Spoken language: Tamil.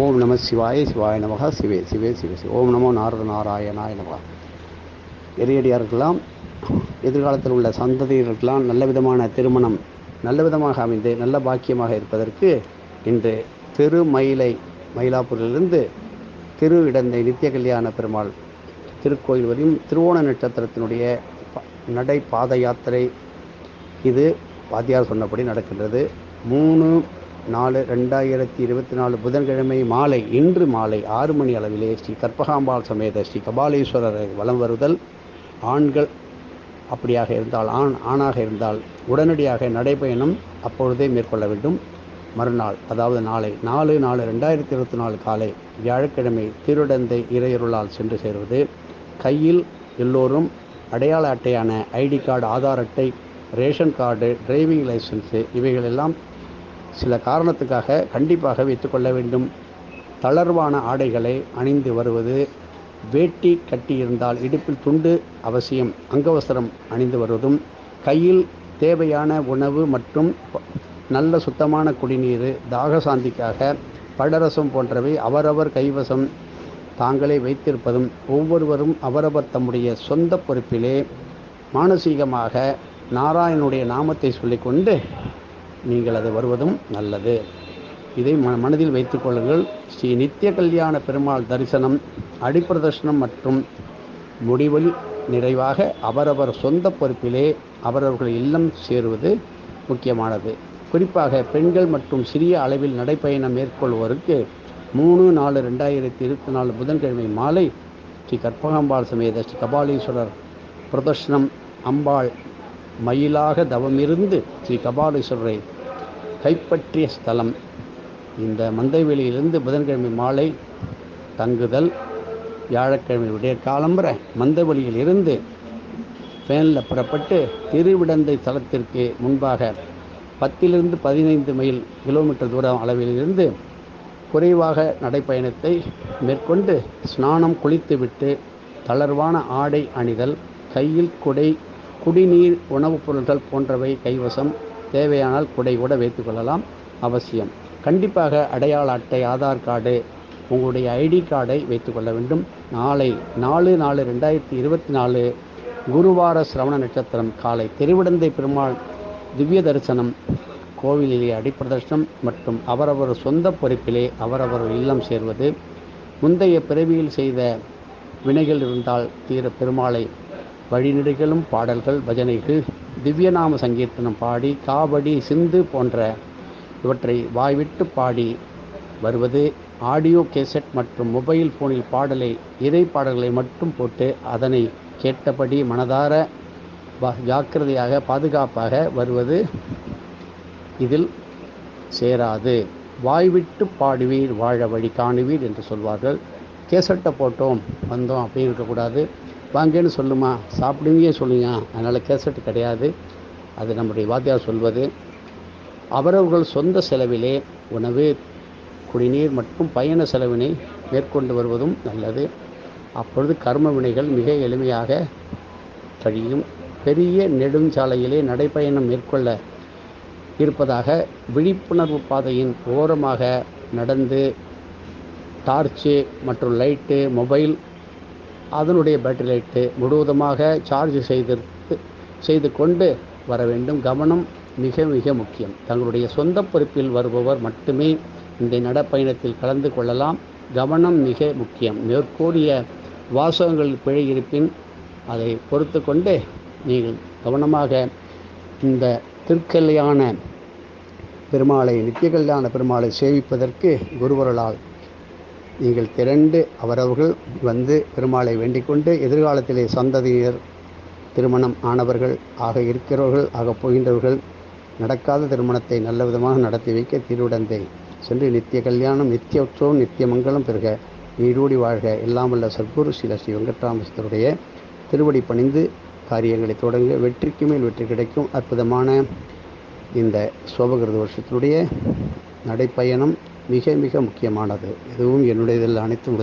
ஓம் நம சிவாய சிவாய நமகா சிவே சிவே சிவே சிவ. ஓம் நமோ நாரத நாராயணாய நமகா. எரியடியாருக்கெல்லாம் எதிர்காலத்தில் உள்ள சந்ததியர்களுக்கெல்லாம் நல்ல விதமான திருமணம் நல்ல விதமாக அமைந்து நல்ல பாக்கியமாக இருப்பதற்கு இன்று திருமயிலை மயிலாப்பூரிலிருந்து திரு இடந்தை நித்திய கல்யாண பெருமாள் திருக்கோயில் வரையும் திருவோண நட்சத்திரத்தினுடைய நடை பாத யாத்திரை இது வாத்தியார் சொன்னபடி நடக்கின்றது. மூணு நாலு ரெண்டாயிரத்தி இருபத்தி நாலு புதன்கிழமை மாலை இன்று மாலை ஆறு மணி அளவிலே ஸ்ரீ கற்பகாம்பாள் சமேத ஸ்ரீ கபாலீஸ்வரரை வலம் வருதல். ஆண்கள் அப்படியாக இருந்தால் ஆண் ஆணாக இருந்தால் உடனடியாக நடைபயணம் அப்பொழுதே மேற்கொள்ள வேண்டும். மறுநாள் அதாவது நாளை நாலு நாலு ரெண்டாயிரத்தி இருபத்தி நாலு காலை வியாழக்கிழமை திருடந்தை இறையருளால் சென்று சேருவது. கையில் எல்லோரும் அடையாள அட்டையான ஐடி கார்டு ஆதார் அட்டை ரேஷன் கார்டு டிரைவிங் லைசன்ஸு இவைகளெல்லாம் சில காரணத்துக்காக கண்டிப்பாக வைத்துக்கொள்ள வேண்டும். தளர்வான ஆடைகளை அணிந்து வருவது வேட்டி கட்டியிருந்தால் இடுப்பில் துண்டு அவசியம் அங்கவசரம் அணிந்து வருவதும் கையில் தேவையான உணவு மற்றும் நல்ல சுத்தமான குடிநீர் தாகசாந்திக்காக படரசம் போன்றவை அவரவர் கைவசம் தாங்களே வைத்திருப்பதும் ஒவ்வொருவரும் அவரவர் தம்முடைய சொந்த பொறுப்பிலே மானசீகமாக நாராயணனுடைய நாமத்தை சொல்லிக்கொண்டு நீங்கள் அது வருவதும் நல்லது. இதை ம மனதில் வைத்துக் கொள்ளுங்கள். ஸ்ரீ நித்திய கல்யாண பெருமாள் தரிசனம் அடிப்பிரதர்ஷனம் மற்றும் முடிவில் நிறைவாக அவரவர் சொந்த பொறுப்பிலே அவரவர்கள் இல்லம் சேருவது முக்கியமானது. குறிப்பாக பெண்கள் மற்றும் சிறிய அளவில் நடைப்பயணம் மேற்கொள்வோருக்கு மூணு நாலு ரெண்டாயிரத்தி இருபத்தி நாலு புதன்கிழமை மாலை ஸ்ரீ கற்பகாம்பாள் சமேத ஸ்ரீ கபாலீஸ்வரர் பிரதர்ஷனம் அம்பாள் மயிலாக தவமிருந்து ஸ்ரீ கபாலீஸ்வரரை கைப்பற்றிய ஸ்தலம். இந்த மந்தைவெளியிலிருந்து புதன்கிழமை மாலை தங்குதல். வியாழக்கிழமை விடிய காலம்பர மந்தவெளியில் இருந்து வேனில் புறப்பட்டு திருவிடந்தை தலத்திற்கு முன்பாக பத்திலிருந்து பதினைந்து மைல் கிலோமீட்டர் தூரம் அளவிலிருந்து குறைவாக நடைப்பயணத்தை மேற்கொண்டு ஸ்நானம் குளித்துவிட்டு தளர்வான ஆடை அணிதல் கையில் குடை குடிநீர் உணவுப் பொருட்கள் போன்றவை கைவசம். தேவையானால் குடை கூட வைத்துக்கொள்ளலாம் அவசியம். கண்டிப்பாக அடையாள அட்டை ஆதார் கார்டு உங்களுடைய ஐடி கார்டை வைத்துக்கொள்ள வேண்டும். நாளை நாலு நாலு ரெண்டாயிரத்தி இருபத்தி நாலு குருவார சிரவண நட்சத்திரம் காலை திருவிடந்தை பெருமாள் திவ்ய தரிசனம் கோவிலிலே அடிப்பிரதர்ஷனம் மற்றும் அவரவர் சொந்த பொறுப்பிலே அவரவர் இல்லம் சேர்வது. முந்தைய பிறவியில் செய்த வினைகள் இருந்தால் தீர பெருமாளை வழிநெடுகளும் பாடல்கள் பஜனைகள் திவ்யநாம சங்கீர்த்தனம் பாடி காவடி சிந்து போன்ற இவற்றை வாய்விட்டு பாடி வருவது ஆடியோ கேசட் மற்றும் மொபைல் ஃபோனில் பாடலை இறை பாடல்களை மட்டும் போட்டு அதனை கேட்டபடி மனதார ஜாக்கிரதையாக பாதுகாப்பாக வருவது இதில் சேராது. வாய்விட்டு பாடுவீர் வாழ வழி காணுவீர் என்று சொல்வார்கள். கேசட்டை போட்டோம் வந்தோம் அப்படின்னு இருக்கக்கூடாது. வாங்கன்னு சொல்லுமா? சாப்பிடுவீங்க சொல்லுங்க. அதனால் கேசட் கிடையாது. அது நம்முடைய வாத்தியார் சொல்வது. அவரவர்கள் சொந்த செலவிலே உணவு குடிநீர் மற்றும் பயண செலவினை மேற்கொண்டு வருவதும் நல்லது. அப்பொழுது கர்ம வினைகள் மிக எளிமையாக கழியும் பெரிய நெடுஞ்சாலையிலே நடைப்பயணம் மேற்கொள்ள இருப்பதாக விழிப்புணர்வு பாதையின் ஓரமாக நடந்து டார்ச்சு மற்றும் லைட்டு மொபைல் அதனுடைய பேட்டரி லைட்டு முழுவதுமாக சார்ஜ் செய்து செய்து கொண்டு வர வேண்டும். கவனம் மிக மிக முக்கியம். தங்களுடைய சொந்த பொறுப்பில் வருபவர் மட்டுமே இந்த நடப்பயணத்தில் கலந்து கொள்ளலாம். கவனம் மிக முக்கியம். மேற்கூறிய வாசகங்கள் பிழை இருப்பின் அதை பொறுத்து கொண்டு நீங்கள் கவனமாக இந்த திருக்கல்யாண பெருமாளை நித்திய கல்யாண பெருமாளை சேவிப்பதற்கு குருவர்களால் நீங்கள் திரண்டு அவரவர்கள் வந்து பெருமாளை வேண்டிக்கொண்டு எதிர்காலத்திலே சந்ததியினர் திருமணம் ஆனவர்கள் ஆக இருக்கிறவர்கள் ஆக போகின்றவர்கள் நடக்காத திருமணத்தை நல்ல விதமாக நடத்தி வைக்க திருவிடந்தை. சென்று நித்திய கல்யாணம் நித்திய உற்சவம் நித்திய மங்களம் பெறுக நீடூடி வாழ்க. எல்லாம் வல்ல சத்குரு ஸ்ரீ ஸ்ரீ வெங்கட்ராமஸ்தருடைய திருவடி பணிந்து காரியங்களை தொடங்க வெற்றிக்கு மேல் வெற்றி கிடைக்கும். அற்புதமான இந்த சோபகிருத வருஷத்தினுடைய நடைப்பயணம் மிக மிக முக்கியமானது. எதுவும் என்னுடையதில் அனைத்தும்